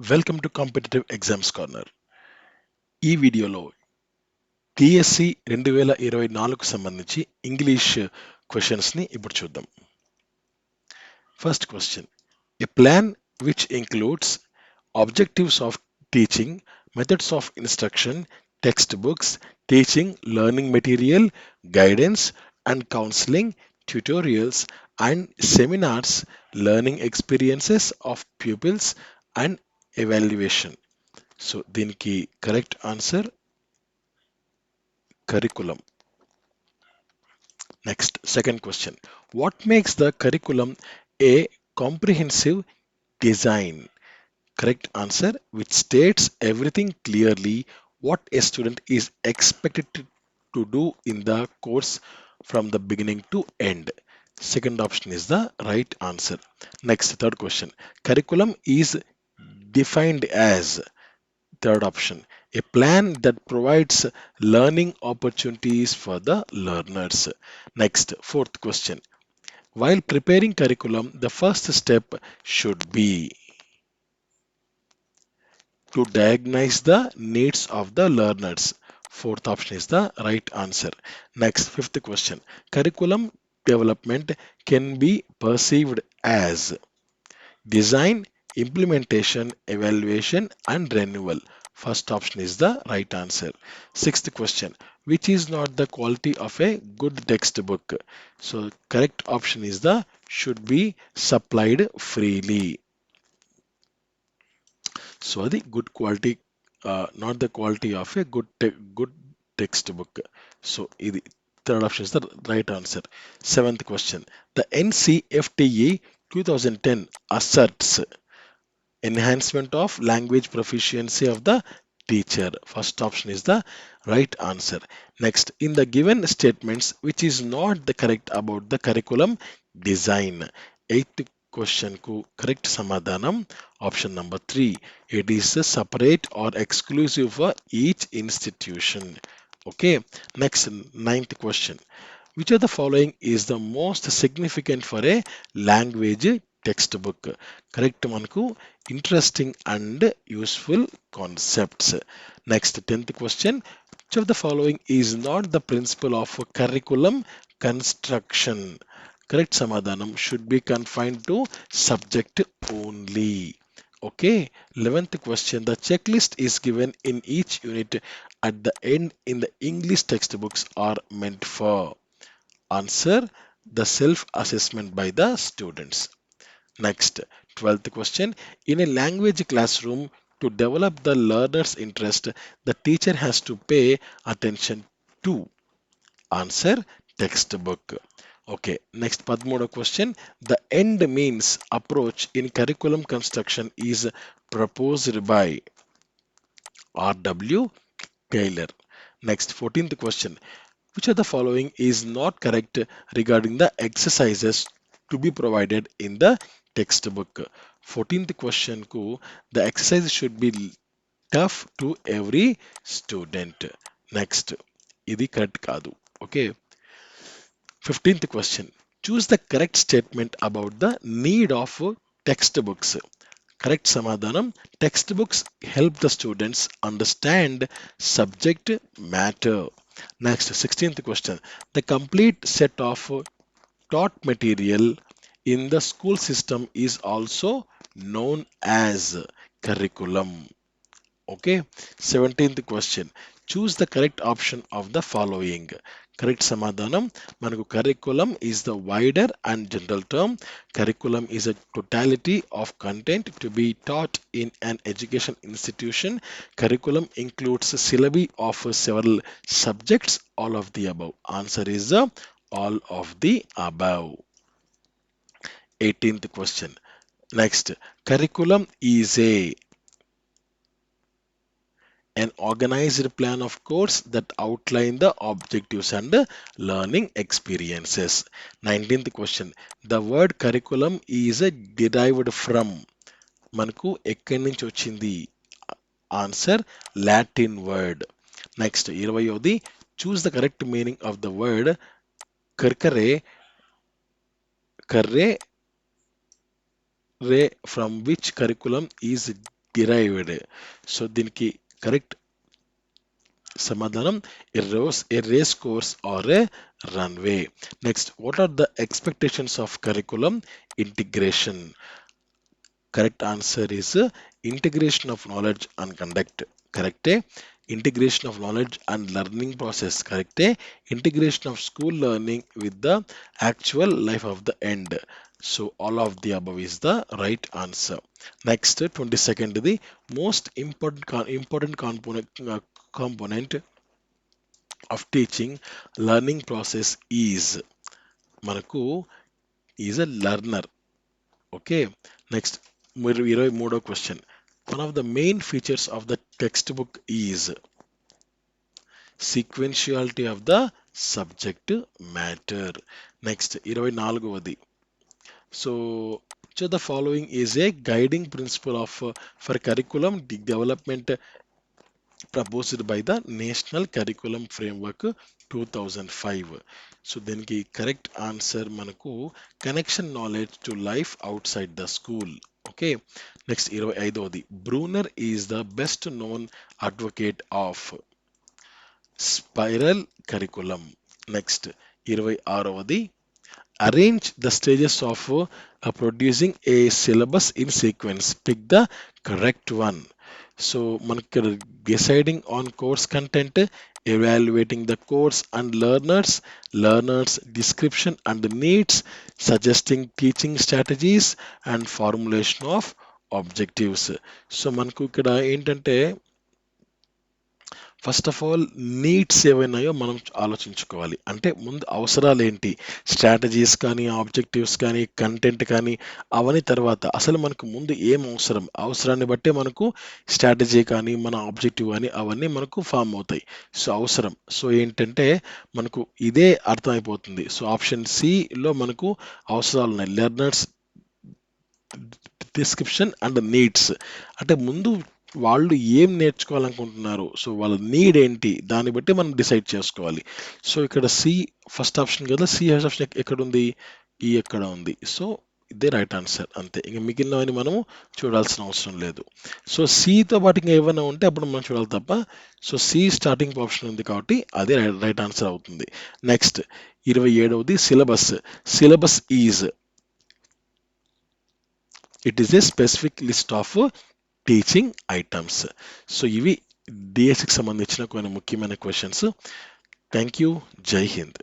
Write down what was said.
Welcome to competitive exams corner ఈ వీడియోలో TSC రెండు వేల ఇరవై నాలుగుకు సంబంధించి ఇంగ్లీష్ క్వశ్చన్స్ని ఇప్పుడు చూద్దాం first question A plan which includes objectives of teaching methods of instruction text books teaching learning material guidance and counselling tutorials and seminars learning experiences of pupils and evaluation so దీనికి correct answer curriculum. Next, second question. What makes the curriculum a comprehensive design? Correct answer, which states everything clearly what a student is expected to to do in the course from the beginning to end. Second option is the right answer. Next, third question. Curriculum is defined as third option. A plan that provides learning opportunities for the learners. Next fourth question. While preparing curriculum the first step should be to diagnose the needs of the learners. Fourth option is the right answer. Next fifth question. Curriculum development can be perceived as design implementation evaluation and renewal First option is the right answer. Sixth question. Which is not the quality of a good textbook? So correct option is the should be supplied freely. So the good quality, uh, not the quality of a good te- good textbook. So the third option is the right answer. Seventh question. The NCFTE 2010 asserts enhancement of language proficiency of the teacher. First option is the right answer. Next in the given statements which is not the correct about the curriculum design. Eighth question correct samadhanam option number 3 it is separate or exclusive for each institution. Okay next ninth question. Which of the following is the most significant for a language textbook correct మనకు interesting and useful concepts next tenth question which of the following is not the principal of curriculum construction correct సమాధానం should be confined to subject only okay eleventh question the check list is given in each unit at the end in the English text books are meant for answer the self assessment by the students Next, 12th question. In a language classroom, to develop the learner's interest, the teacher has to pay attention to. Answer textbook. Okay, next Padmoda question. The end means approach in curriculum construction is proposed by R.W. Taylor. Next, 14th question. Which of the following is not correct regarding the exercises to be provided in the textbook? 14th question ku the exercise should be tough to every student. Next, ఇది correct కాదు okay fifteenth question choose the correct statement about the need of text books correct సమాధానం text books help the students understand subject matter next sixteenth question the complete set of taught material in the school system is also known as curriculum. Okay, 17th question. Choose the correct option of the following. Correct Samadhanam. Manaku curriculum is the wider and general term. Curriculum is a totality of content to be taught in an education institution. Curriculum includes syllabi of several subjects. All of the above. Answer is uh, all of the above. 18th question. Next, curriculum is a an organized plan of course that outline the objectives and learning experiences. 19th question. The word curriculum is a derived from మనకు ఎక్కడి నుంచి వచ్చింది answer Latin word next ఇరవయోది choose the correct meaning of the word Karkare Karre ray from which curriculum is derived so దీనికి correct సమాధానం ఏ rose A race course are A runway next what are the expectations of curriculum integration correct answer is integration of knowledge and conduct కరెక్టే integration of knowledge and learning process కరెక్టే integration of school learning with the actual life of the end so all of the above is the right answer next twenty second the most important important component component of teaching learning process is మనకు is a learner okay next మీరు ఇరవై మూడో question one of the main features of the text book is సీక్వెన్షియాలిటీ of the subject matter next ఇరవై నాలుగవది so so the following is a guiding principal of for curriculum development proposed by the national curriculum framework two thousand five so దీనికి correct answer మనకు connection knowledge to life out side the school okay next ఇరవై ఐదవది Bruner is the best known advocate of spiral curriculum next ఇరవై ఆరవది arrange the stages of uh, producing a syllabus in sequence. Pick the correct one. So మనకి deciding on course content evaluating the course and learners learners description and needs suggesting teaching strategies and formulation of objectives so మనకు ఇక్కడ ఏంటంటే first of all needs ఏవైనాయో మనం ఆలోచించుకోవాలి. అంటే ముందు అవసరాలు ఏంటి స్ట్రాటజీస్ కానీ ఆబ్జెక్టివ్స్ కానీ కంటెంట్ కానీ అవన్నీ తర్వాత అసలు మనకు ముందు ఏం అవసరం? అవసరాన్ని బట్టే మనకు స్ట్రాటజీ కానీ మన ఆబ్జెక్టివ్ కానీ అవన్నీ మనకు ఫామ్ అవుతాయి. సో అవసరం. సో ఏంటంటే మనకు ఇదే అర్థమైపోతుంది. సో ఆప్షన్ సిలో మనకు అవసరాలు ఉన్నాయి లెర్నర్స్ డిస్క్రిప్షన్ అండ్ నీడ్స్ అంటే ముందు వాళ్ళు ఏం నేర్చుకోవాలనుకుంటున్నారు సో వాళ్ళ నీడ్ ఏంటి దాన్ని బట్టి మనం డిసైడ్ చేసుకోవాలి. సో ఇక్కడ సి ఫస్ట్ ఆప్షన్ కదా సి ఆప్షన్ ఎక్కడ ఉంది ఈ ఎక్కడ ఉంది? సో ఇదే రైట్ ఆన్సర్ అంతే. ఇంకా మిగిలినవని మనము చూడాల్సిన అవసరం లేదు. సో సితో పాటు ఇంకా ఏమైనా ఉంటే అప్పుడు మనం చూడాలి తప్ప సో సి స్టార్టింగ్ ఆప్షన్ ఉంది కాబట్టి అదే రైట్ ఆన్సర్ అవుతుంది. నెక్స్ట్ ఇరవై ఏడవది syllabus syllabus is it is a specific list of teaching items so ఇవి డిఎస్సికి సంబంధించిన కొన్ని ముఖ్యమైన క్వశ్చన్స్ థ్యాంక్ యూ జై హింద్